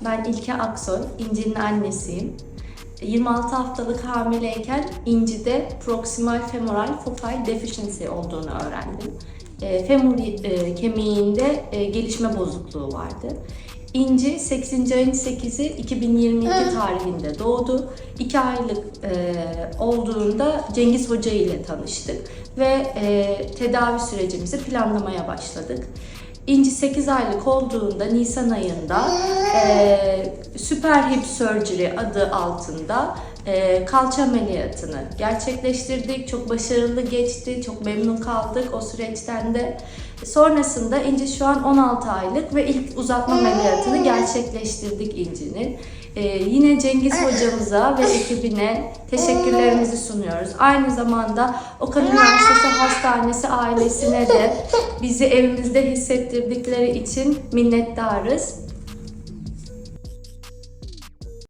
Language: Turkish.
Melike Aksoy, İnci'nin annesiyim. 26 haftalık hamileyken İnci'de proximal femoral focal deficiency olduğunu öğrendim. E, femur e, kemiğinde e, gelişme bozukluğu vardı. İnci 8. ayın 8'i 2022 tarihinde doğdu. 2 aylık e, olduğunda Cengiz Hoca ile tanıştık ve e, tedavi sürecimizi planlamaya başladık. İnci 8 aylık olduğunda Nisan ayında e, Super Hip Surgery adı altında e, kalça ameliyatını gerçekleştirdik. Çok başarılı geçti, çok memnun kaldık o süreçten de. Sonrasında İnci şu an 16 aylık ve ilk uzatma ameliyatını gerçekleştirdik İnci'nin. E, yine Cengiz hocamıza ve ekibine teşekkürlerimizi sunuyoruz. Aynı zamanda Okan Üniversitesi Hastanesi ailesine de bizi evimizde hissettirdikleri için minnettarız.